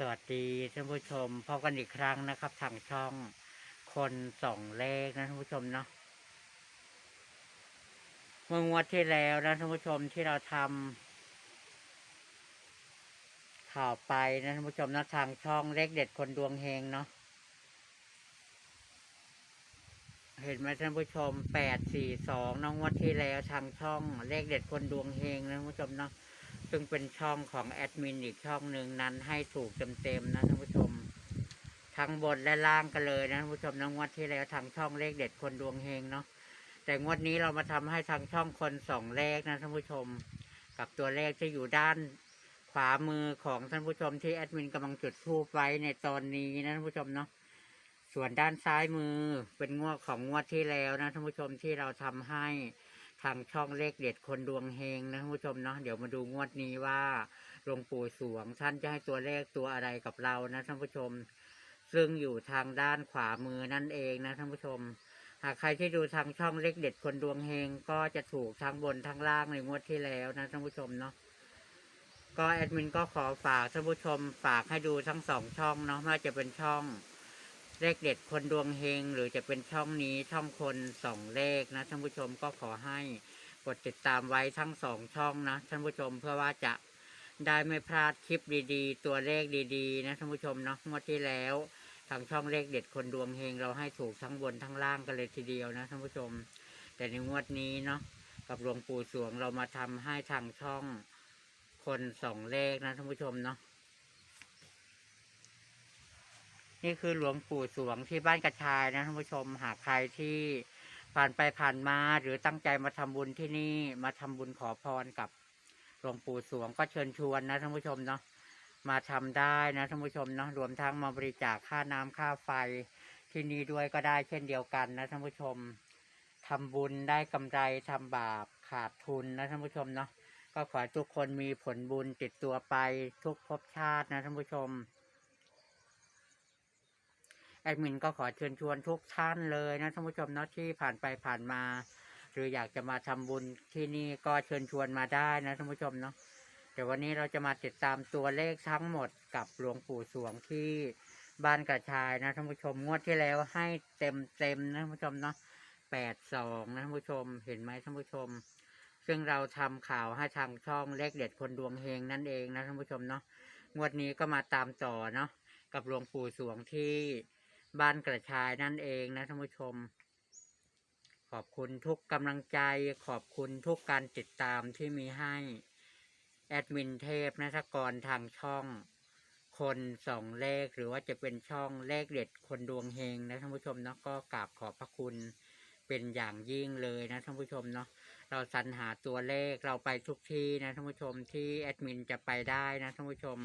สวัสดีท่านผู้ชมพบกันอีกครั้งนะครับ ทางช่องคนส่องเลขนะท่านผู้ชมเนาะเมื่องวดที่แล้วนะท่านผู้ชมที่เราทำข่าวไปนะท่านผู้ชมนะทางช่องเลขเด็ดคนดวงเฮงเนาะเห็นไหมท่านผู้ชมแปดสี่สองน้องงวดที่แล้วทางช่องเลขเด็ดคนดวงเฮงนะท่านผู้ชมเนาะ ซึ่งเป็นช่องของแอดมินอีกช่องหนึ่งนั้นให้ถูกเต็มๆนะท่านผู้ชม ทั้งบนและล่างกันเลยนะท่านผู้ชมนะงวดที่แล้วทางช่องเลขเด็ดคนดวงเฮงเนาะแต่งวดนี้เรามาทำให้ทางช่องคนสองเลขนะท่านผู้ชม กับตัวเลขที่อยู่ด้านขวามือของท่านผู้ชมที่แอดมินกำลังจุดทูปไว้ในตอนนี้นะท่านผู้ชมเนาะส่วนด้านซ้ายมือเป็นงวดของงวดที่แล้วนะท่านผู้ชมที่เราทำให้ ทางช่องเลขเด็ดคนดวงเฮงนะท่านผู้ชมเนาะเดี๋ยวมาดูงวดนี้ว่าหลวงปู่สวงท่านจะให้ตัวเลขตัวอะไรกับเรานะท่านผู้ชม ซึ่งอยู่ทางด้านขวามือนั่นเองนะท่านผู้ชม หากใครที่ดูทางช่องเลขเด็ดคนดวงเฮงก็จะถูกทั้งบนทั้งล่างในงวดที่แล้วนะท่านผู้ชมเนาะก็แอดมินก็ขอฝากท่านผู้ชมฝากให้ดูทั้งสองช่องเนาะไม่ว่าจะเป็นช่อง เลขเด็ดคนดวงเฮง หรือจะเป็นช่องนี้ช่องคนสองเลขนะท่านผู้ชมก็ขอให้กดติดตามไว้ทั้งสองช่องนะท่านผู้ชมเพื่อว่าจะได้ไม่พลาดคลิปดีๆ ตัวเลขดีๆ นะท่านผู้ชมเนาะงวดที่แล้วทางช่องเลขเด็ดคนดวงเฮงเราให้ถูกทั้งบนทั้งล่างกันเลยทีเดียวนะท่านผู้ชม แต่ในงวดนี้เนาะกับหลวงปู่สวงเรามาทำให้ทางช่องคนสองเลขนะท่านผู้ชมเนาะ นี่คือหลวงปู่สวงที่บ้านกระชายนะท่านผู้ชมหากใครที่ผ่านไปผ่านมาหรือตั้งใจมาทำบุญที่นี่มาทำบุญขอพรกับหลวงปู่สวงก็เชิญชวนนะท่านผู้ชมเนาะมาทำได้นะท่านผู้ชมเนาะรวมทั้งมาบริจาคค่าน้ำค่าไฟที่นี่ด้วยก็ได้เช่นเดียวกันนะท่านผู้ชมทำบุญได้กำไรทำบาปขาดทุนนะท่านผู้ชมเนาะก็ขอทุกคนมีผลบุญติดตัวไปทุกภพชาตินะท่านผู้ชม แอดมินก็ขอเชิญชวนทุกท่านเลยนะท่านผู้ชมเนาะที่ผ่านไปผ่านมา หรืออยากจะมาทำบุญที่นี่ก็เชิญชวนมาได้นะท่านผู้ชมเนาะเดี๋ยววันนี้เราจะมาติดตามตัวเลขทั้งหมดกับหลวงปู่สวงที่บ้านกระชายนะท่านผู้ชมงวดที่แล้วให้เต็มเต็มนะท่านผู้ชมเนาะแปดสองนะท่านผู้ชมเห็นไหมท่านผู้ชม ซึ่งเราทำข่าวให้ทางช่องเลขเด็ดคนดวงเฮงนั่นเองนะท่านผู้ชมเนาะงวดนี้ก็มาตามต่อเนาะกับหลวงปู่สวงที่ บ้านกระชายนั่นเองนะท่านผู้ชม ขอบคุณทุกกำลังใจขอบคุณทุกการติดตามที่มีให้ แอดมินเทพนัทกรทางช่อง คนสองเลขหรือว่าจะเป็นช่องเลขเด็ดคนดวงเฮงนะท่านผู้ชมเนาะก็กราบขอบพระคุณเป็นอย่างยิ่งเลยนะท่านผู้ชมเนาะเราสรรหาตัวเลขเราไปทุกที่นะท่านผู้ชมที่แอดมินจะไปได้นะท่านผู้ชม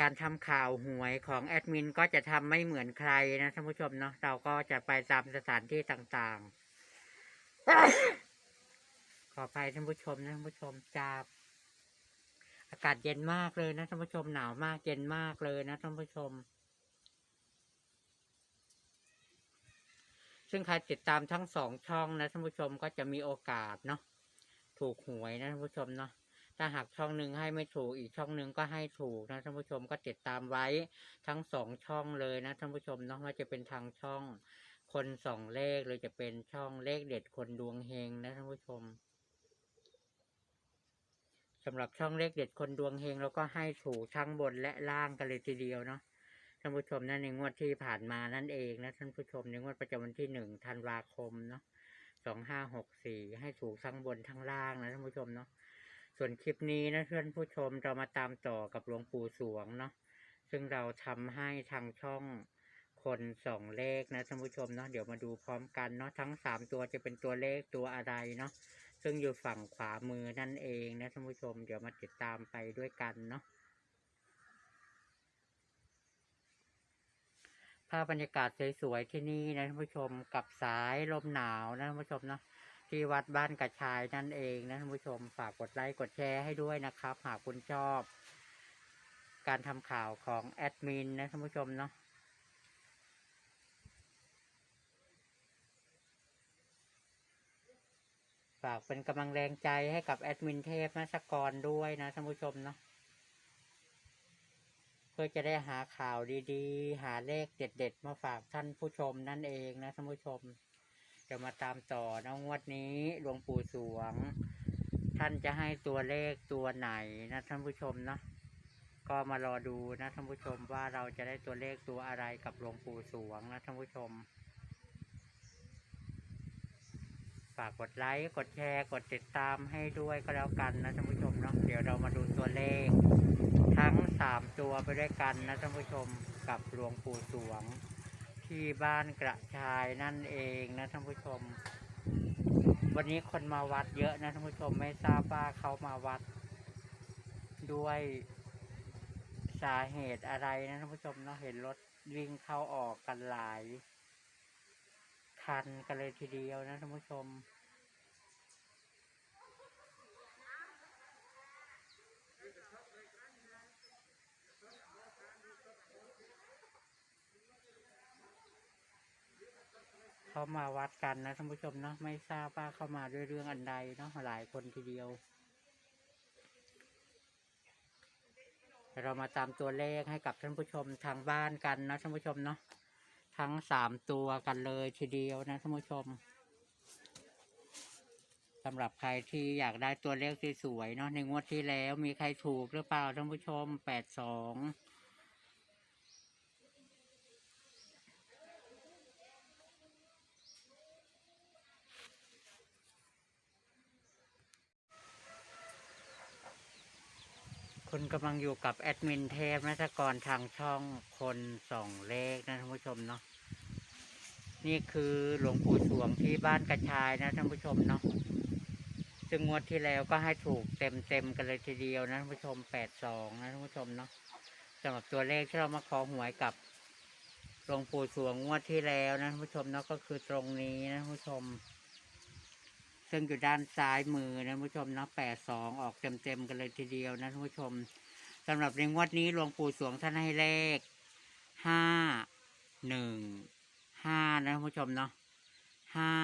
การทำข่าวหวยของแอดมินก็จะทำไม่เหมือนใครนะท่านผู้ชมเนาะเราก็จะไปตามสถานที่ต่างๆ ขออภัยท่านผู้ชมนะท่านผู้ชมจากอากาศเย็นมากเลยนะท่านผู้ชมหนาวมากเย็นมากเลยนะท่านผู้ชม ซึ่งใครติดตามทั้งสองช่องนะท่านผู้ชมก็จะมีโอกาสเนาะถูกหวยนะท่านผู้ชมเนาะ ถ้าหากช่องหนึ่งให้ไม่ถูกอีกช่องหนึ่งก็ให้ถูกนะท่านผู้ชมก็ติดตามไว้ทั้งสองช่องเลยนะท่านผู้ชมเนาะว่าจะเป็นทางช่องคนสองเลขหรือจะเป็นช่องเลขเด็ดคนดวงเฮงนะท่านผู้ชมสำหรับช่องเลขเด็ดคนดวงเฮงเราก็ให้ถูกทั้งบนและล่างกันเลยทีเดียวเนาะท่านผู้ชมนั่นในงวดที่ผ่านมานั่นเองนะท่านผู้ชมในงวดประจำวันที่หนึ่งธันวาคมเนาะสองห้าหกสี่ให้ถูกทั้งบนทั้งล่างนะท่านผู้ชมเนาะ ส่วนคลิปนี้นะเพื่อนผู้ชมเรามาตามต่อกับหลวงปู่สวงเนาะซึ่งเราทำให้ทางช่องคนสองเลขนะท่านผู้ชมเนาะเดี๋ยวมาดูพร้อมกันเนาะทั้งสามตัวจะเป็นตัวเลขตัวอะไรเนาะซึ่งอยู่ฝั่งขวามือนั่นเองนะท่านผู้ชมเดี๋ยวมาติดตามไปด้วยกันเนาะภาพบรรยากาศสวยๆที่นี่นะท่านผู้ชมกับสายลมหนาวนะท่านผู้ชมเนาะ ที่วัดบ้านกระชายนั่นเองนะท่านผู้ชมฝากกดไลค์กดแชร์ให้ด้วยนะครับ หากคุณชอบ การทำข่าวของแอดมินนะท่านผู้ชมเนาะฝากเป็นกำลังแรงใจให้กับแอดมินเทพนัสกรด้วยนะท่านผู้ชมเนาะเพื่อจะได้หาข่าวดีๆ หาเลขเด็ด ๆ มาฝากท่านผู้ชมนั่นเองนะท่านผู้ชม จะมาตามต่อนะงวดนี้หลวงปู่สวง ท่านจะให้ตัวเลขตัวไหนนะท่านผู้ชมเนาะก็มารอดูนะท่านผู้ชมว่าเราจะได้ตัวเลขตัวอะไรกับหลวงปู่สวงนะท่านผู้ชม ฝากกดไลค์กดแชร์กดติดตามให้ด้วยก็แล้วกันนะท่านผู้ชมเนาะเดี๋ยวเรามาดูตัวเลข ทั้งสามตัวไปด้วยกันนะท่านผู้ชมกับหลวงปู่สวง ที่บ้านกระชายนั่นเองนะท่านผู้ชม วันนี้คนมาวัดเยอะนะท่านผู้ชมไม่ทราบว่าเขามาวัด ด้วยสาเหตุอะไรนะท่านผู้ชมเนาะเห็นรถวิ่งเข้าออกกันหลายคันกันเลยทีเดียวนะท่านผู้ชม เขามาวัดกันนะท่านผู้ชมเนาะไม่ทราบว่าเข้ามาด้วยเรื่องอันใดเนาะหลายคนทีเดียวเรามาตามตัวเลขให้กับท่านผู้ชมทางบ้านกันนะท่านผู้ชมเนาะทั้งสามตัวกันเลยทีเดียวนะท่านผู้ชมสำหรับใครที่อยากได้ตัวเลขสวยๆเนาะในงวดที่แล้วมีใครถูกหรือเปล่าท่านผู้ชมแปดสอง คุณกำลังอยู่กับแอดมินเทพนัทกรทางช่องคนส่องเลขนะท่านผู้ชมเนาะนี่คือหลวงปู่สวงที่บ้านกระชายนะท่านผู้ชมเนาะซึ่งงวดที่แล้วก็ให้ถูกเต็มเต็มๆกันเลยทีเดียวนะท่านผู้ชมแปดสองนะท่านผู้ชมเนาะสำหรับตัวเลขที่เรามาขอหวยกับหลวงปู่สวงงวดที่แล้วนะท่านผู้ชมเนาะก็คือตรงนี้นะท่านผู้ชม ซึ่งอยู่ด้านซ้ายมือนะท่านผู้ชมเนาะแปดสองออกเต็มๆกันเลยทีเดียวนะท่านผู้ชมสำหรับในงวดนี้หลวงปู่สวงท่านให้เลขห้าหนึ่งห้านะท่านผู้ชมเนาะห้า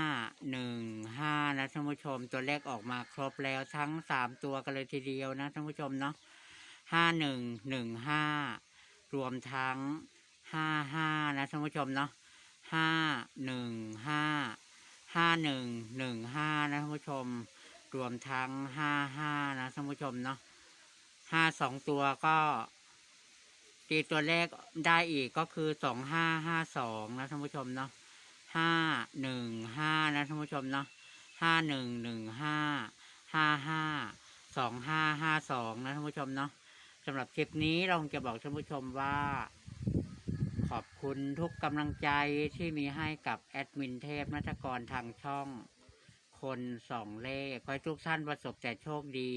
หนึ่งห้านะท่านผู้ชม ตัวเลขออกมาครบแล้วทั้งสามตัวกันเลยทีเดียวนะท่านผู้ชมเนาะห้าหนึ่งหนึ่งห้ารวมทั้งห้าห้านะท่านผู้ชมเนาะห้าหนึ่งห้า ห้าหนึ่งหนึ่งห้านะท่านผู้ชม รวมทั้งห้าห้านะท่านผู้ชมเนาะห้าสองตัวก็ตีตัวเลขได้อีกก็คือสองห้าห้าสองนะท่านผู้ชมเนาะห้าหนึ่งห้านะท่านผู้ชมเนาะห้าหนึ่งหนึ่งห้าห้าห้าสองห้าห้าสองนะท่านผู้ชมเนาะสำหรับคลิปนี้เราจะบอกท่านผู้ชมว่า ขอบคุณทุกกำลังใจที่มีให้กับแอดมินเทพนัทกรทางช่อง คนสองเลขขอให้ทุกท่านประสบแต่โชคดี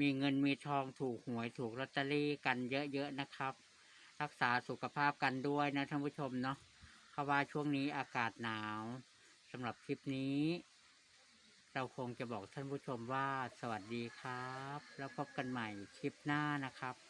มีเงินมีทองถูกหวยถูกลอตเตอรี่กันเยอะๆนะครับ รักษาสุขภาพกันด้วยนะท่านผู้ชมเนาะเพราะว่าช่วงนี้อากาศหนาวสำหรับคลิปนี้ เราคงจะบอกท่านผู้ชมว่าสวัสดีครับ แล้วพบกันใหม่คลิปหน้านะครับ